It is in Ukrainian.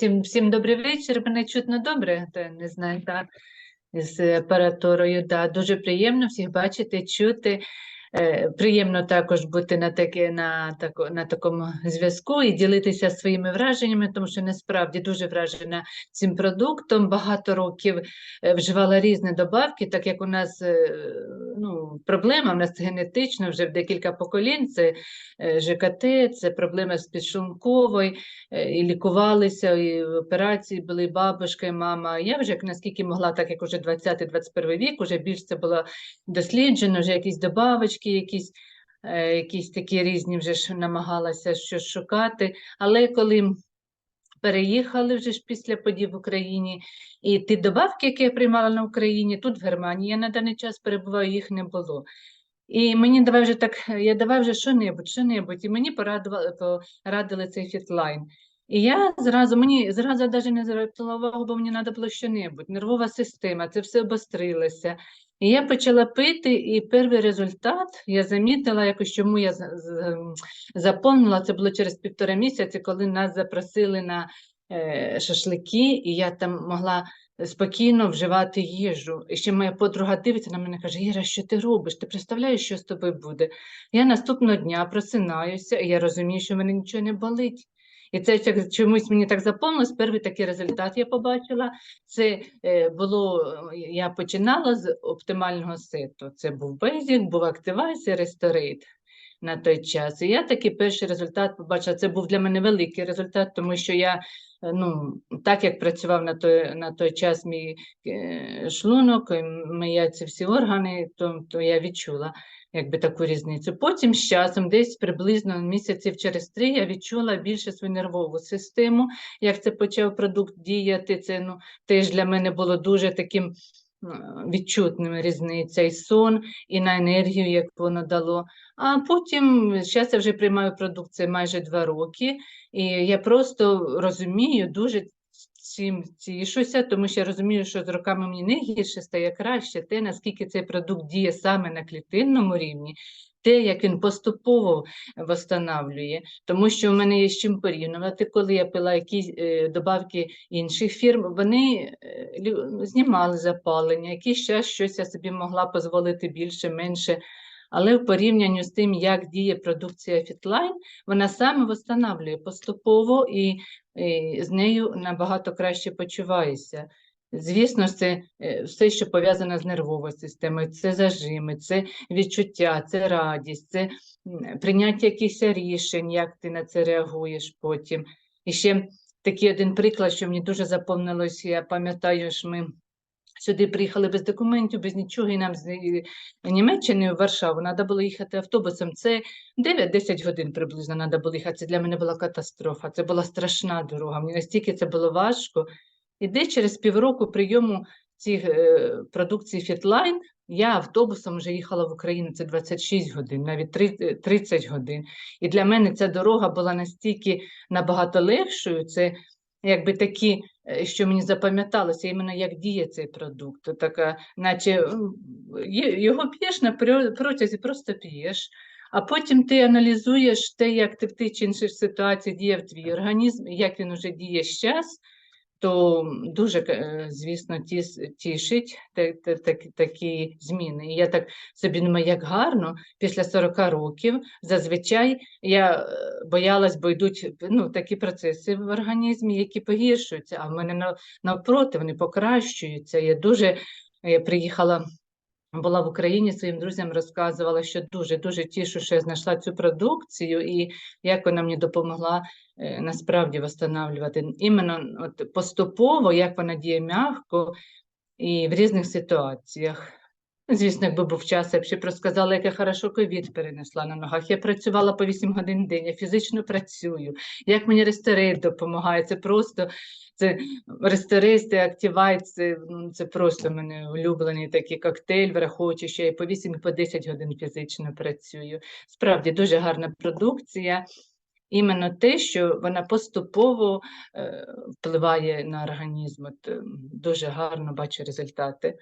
Всім, всім добрий вечір. Мене чутно добре, та не знаю, так, з апаратурою. Да, дуже приємно всіх бачити, чути. Е, приємно також бути на, таке, на, тако, на такому зв'язку і ділитися своїми враженнями, тому що насправді дуже вражена цим продуктом. Багато років е, вживала різні добавки, так як у нас е, ну, проблема, у нас генетично вже в декілька поколінь. Це ЖКТ, це проблема з підшлунковою, е, і лікувалися, і операції були, бабушка, і мама. Я вже наскільки могла, так як уже 20-21 вік, вже більш це було досліджено, вже якісь добавочки, якісь, е, якісь такі різні вже намагалася щось шукати. Але коли переїхали вже ж після подій в Україні, і ті добавки, які я приймала на Україні, тут в Германії, я на даний час перебуваю, їх не було. І мені давай вже так, я давай вже що-небудь, що-небудь, і мені порадували, порадили цей фітлайн. І я зразу, мені зразу навіть не звертала увагу, бо мені треба було що-небудь, нервова система, це все обострилося. І я почала пити, і перший результат я замітила, якось чому я за- заповнила, це було через півтора місяці, коли нас запросили на е, шашлики, і я там могла спокійно вживати їжу. І ще моя подруга дивиться на мене каже: Іра, що ти робиш? Ти представляєш, що з тобою буде? Я наступного дня просинаюся, і я розумію, що в мене нічого не болить. І це чомусь мені так заповнилось. Перший такий результат я побачила. Це е, було, я починала з оптимального ситу. Це був Basic, був активація, Restorate на той час. І я такий перший результат побачила. Це був для мене великий результат, тому що я, е, ну, так як працював на той, на той час мій е, шлунок, і мої ці всі органи, то, то я відчула якби таку різницю. Потім з часом, десь приблизно місяців через три, я відчула більше свою нервову систему, як це почав продукт діяти. Це ну, теж для мене було дуже таким е, відчутним різниця і сон, і на енергію, як воно дало. А потім, зараз я вже приймаю продукцію майже два роки, і я просто розумію, дуже цим тішуся, тому що я розумію, що з роками мені не гірше стає краще, те, наскільки цей продукт діє саме на клітинному рівні, те, як він поступово восстанавлює, тому що в мене є з чим порівнювати, коли я пила якісь е, добавки інших фірм, вони е, знімали запалення, якийсь час щось я собі могла дозволити більше, менше. Але в порівнянні з тим, як діє продукція Fitline, вона саме восстанавлює поступово і, і з нею набагато краще почуваєшся. Звісно, це е, все, що пов'язане з нервовою системою, це зажими, це відчуття, це радість, це прийняття якихось рішень, як ти на це реагуєш потім. І ще такий один приклад, що мені дуже запомнилось, я пам'ятаю, що ми сюди приїхали без документів, без нічого, і нам з е, Німеччини в Варшаву треба було їхати автобусом. Це 9-10 годин приблизно треба було їхати. Це для мене була катастрофа. Це була страшна дорога. Мені настільки це було важко. І десь через півроку прийому цих е, продукції Fitline я автобусом вже їхала в Україну. Це 26 годин, навіть е, 30 годин. І для мене ця дорога була настільки набагато легшою. Це якби такі, е, що мені запам'яталося, іменно як діє цей продукт. Така, наче його п'єш на протязі, просто п'єш. А потім ти аналізуєш те, як ти в тих чи інших ситуації діє твій організм, як він уже діє зараз, то дуже, е, звісно, тішить та- та- так- такі зміни. І я так собі думаю, як гарно після 40 років зазвичай я е, боялась, бо йдуть ну, такі процеси в організмі, які погіршуються, а в мене навпроти вони покращуються. Я дуже я приїхала. Була в Україні своїм друзям розказувала, що дуже дуже тішу, що я знайшла цю продукцію, і як вона мені допомогла е, насправді встановлювати Іменно от поступово, як вона діє м'яко і в різних ситуаціях. Звісно, якби був час, я б ще б розказала, як я хорошо ковід перенесла на ногах. Я працювала по 8 годин в день, я фізично працюю. Як мені ресторейт допомагає, це просто це ресторейт, активайт, це, ну, це просто мене улюблений такий коктейль, враховуючи, що я по 8, і по 10 годин фізично працюю. Справді дуже гарна продукція. Іменно те, що вона поступово е, впливає на організм. От, дуже гарно бачу результати.